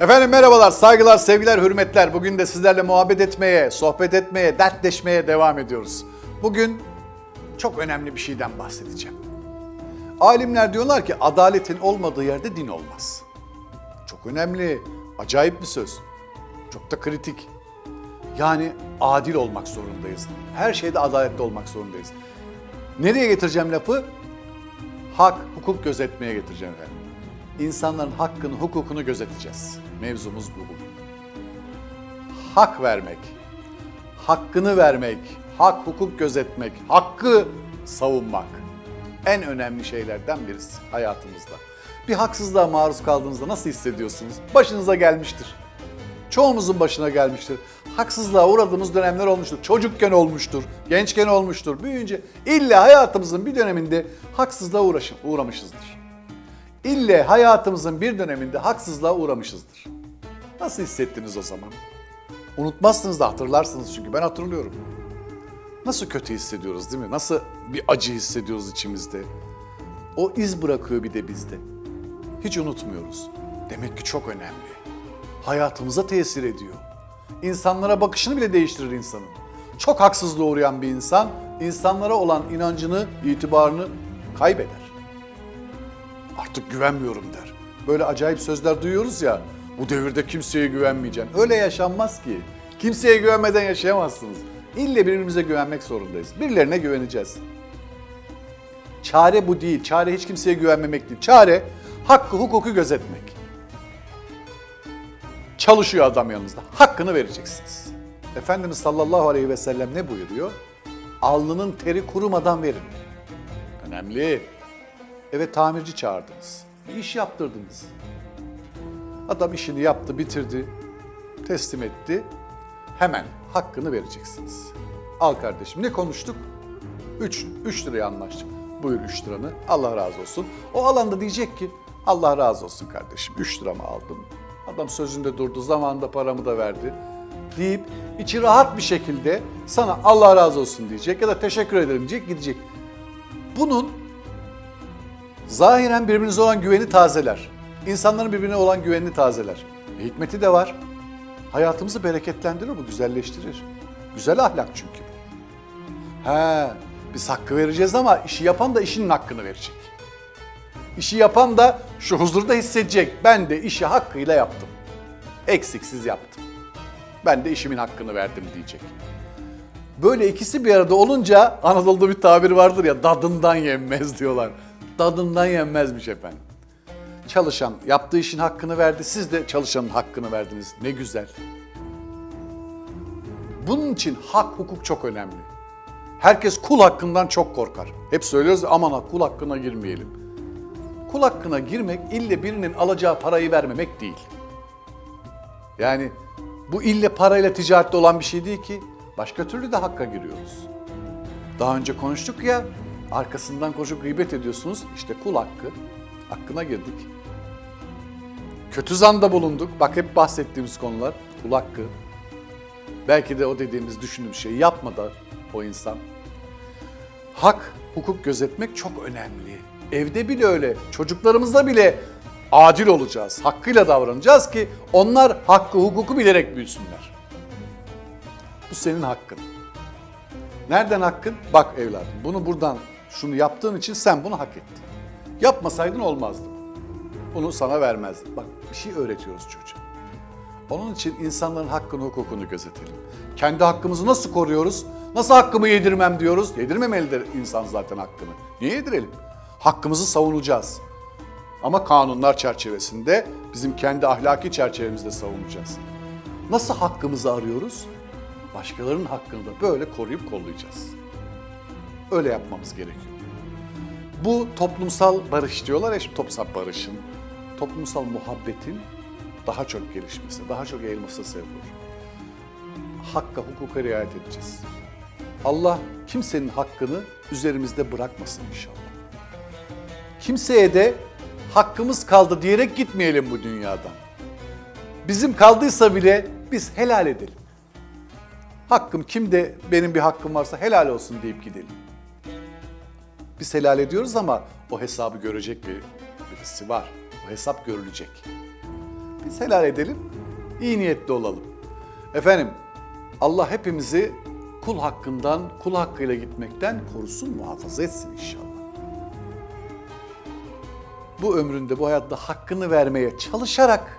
Efendim merhabalar, saygılar, sevgiler, hürmetler. Bugün de sizlerle muhabbet etmeye, sohbet etmeye, dertleşmeye devam ediyoruz. Bugün çok önemli bir şeyden bahsedeceğim. Alimler diyorlar ki adaletin olmadığı yerde din olmaz. Çok önemli, acayip bir söz. Çok da kritik. Yani adil olmak zorundayız. Her şeyde adaletli olmak zorundayız. Nereye getireceğim lafı? Hak, hukuk gözetmeye getireceğim efendim. İnsanların hakkını, hukukunu gözeteceğiz. Mevzumuz bu bugün. Hak vermek, hakkını vermek, hak, hukuk gözetmek, hakkı savunmak en önemli şeylerden birisi hayatımızda. Bir haksızlığa maruz kaldığınızda nasıl hissediyorsunuz? Başınıza gelmiştir. Çoğumuzun başına gelmiştir. Haksızlığa uğradığımız dönemler olmuştur. Çocukken olmuştur, gençken olmuştur, büyüyünce illa hayatımızın bir döneminde haksızlığa uğraşım, uğramışızdır. İlle hayatımızın bir döneminde haksızlığa uğramışızdır. Nasıl hissettiniz o zaman? Unutmazsınız da hatırlarsınız çünkü ben hatırlıyorum. Nasıl kötü hissediyoruz değil mi? Nasıl bir acı hissediyoruz içimizde? O iz bırakıyor bir de bizde. Hiç unutmuyoruz. Demek ki çok önemli. Hayatımıza tesir ediyor. İnsanlara bakışını bile değiştirir insanın. Çok haksızlığa uğrayan bir insan, insanlara olan inancını, itibarını kaybeder artık güvenmiyorum der. Böyle acayip sözler duyuyoruz ya, bu devirde kimseye güvenmeyeceksin. Öyle yaşanmaz ki. Kimseye güvenmeden yaşayamazsınız. İlle birbirimize güvenmek zorundayız. Birilerine güveneceğiz. Çare bu değil. Çare hiç kimseye güvenmemek değil. Çare hakkı, hukuku gözetmek. Çalışıyor adam yanınızda. Hakkını vereceksiniz. Efendimiz sallallahu aleyhi ve sellem ne buyuruyor? Alnının teri kurumadan verin. Önemli. Evet tamirci çağırdınız. Bir iş yaptırdınız. Adam işini yaptı, bitirdi, teslim etti. Hemen hakkını vereceksiniz. Al kardeşim ne konuştuk? 3 3 liraya anlaştık. Buyur 3 liranı. Allah razı olsun. O alanda diyecek ki Allah razı olsun kardeşim. 3 liramı aldım. Adam sözünde durdu. Zamanında paramı da verdi. Deyip içi rahat bir şekilde sana Allah razı olsun diyecek ya da teşekkür ederim diyecek gidecek. Bunun zahiren birbirinize olan güveni tazeler. İnsanların birbirine olan güvenini tazeler. Hikmeti de var. Hayatımızı bereketlendirir bu, güzelleştirir. Güzel ahlak çünkü bu. He, biz hakkı vereceğiz ama işi yapan da işinin hakkını verecek. İşi yapan da şu huzurda hissedecek. Ben de işi hakkıyla yaptım. Eksiksiz yaptım. Ben de işimin hakkını verdim diyecek. Böyle ikisi bir arada olunca Anadolu'da bir tabir vardır ya dadından yenmez diyorlar. Dadından yenmezmiş efendim. Çalışan yaptığı işin hakkını verdi. Siz de çalışanın hakkını verdiniz. Ne güzel. Bunun için hak, hukuk çok önemli. Herkes kul hakkından çok korkar. Hep söylüyoruz aman ha kul hakkına girmeyelim. Kul hakkına girmek ille birinin alacağı parayı vermemek değil. Yani bu ille parayla ticarette olan bir şey değil ki. Başka türlü de hakka giriyoruz. Daha önce konuştuk ya, arkasından koşup gıybet ediyorsunuz. İşte kul hakkı. Hakkına girdik. Kötü zanda bulunduk. Bak hep bahsettiğimiz konular. Kul hakkı. Belki de o dediğimiz düşündüğümüz şeyi yapmadı o insan. Hak, hukuk gözetmek çok önemli. Evde bile öyle, çocuklarımızla bile adil olacağız. Hakkıyla davranacağız ki onlar hakkı, hukuku bilerek büyüsünler. Bu senin hakkın. Nereden hakkın? Bak evladım bunu buradan şunu yaptığın için sen bunu hak ettin. Yapmasaydın olmazdı. Bunu sana vermezdim. Bak bir şey öğretiyoruz çocuğa. Onun için insanların hakkını, hukukunu gözetelim. Kendi hakkımızı nasıl koruyoruz? Nasıl hakkımı yedirmem diyoruz? Yedirmemelidir insan zaten hakkını. Niye yedirelim? Hakkımızı savunacağız. Ama kanunlar çerçevesinde bizim kendi ahlaki çerçevemizde savunacağız. Nasıl hakkımızı arıyoruz? Başkalarının hakkını da böyle koruyup kollayacağız. Öyle yapmamız gerekiyor. Bu toplumsal barış diyorlar ya şimdi toplumsal barışın, toplumsal muhabbetin daha çok gelişmesi, daha çok yayılması sebep. Hakka, hukuka riayet edeceğiz. Allah kimsenin hakkını üzerimizde bırakmasın inşallah. Kimseye de hakkımız kaldı diyerek gitmeyelim bu dünyadan. Bizim kaldıysa bile biz helal edelim. Hakkım kimde benim bir hakkım varsa helal olsun deyip gidelim. Biz helal ediyoruz ama o hesabı görecek bir birisi var. O hesap görülecek. Biz helal edelim, iyi niyetli olalım. Efendim, Allah hepimizi kul hakkından, kul hakkıyla gitmekten korusun, muhafaza etsin inşallah. Bu ömründe, bu hayatta hakkını vermeye çalışarak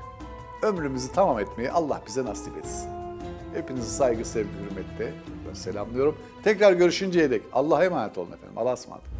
ömrümüzü tamam etmeyi Allah bize nasip etsin. Hepinizi saygı, sevgi, hürmetle selamlıyorum. Tekrar görüşünceye dek Allah'a emanet olun efendim. Allah'a ısmarladık.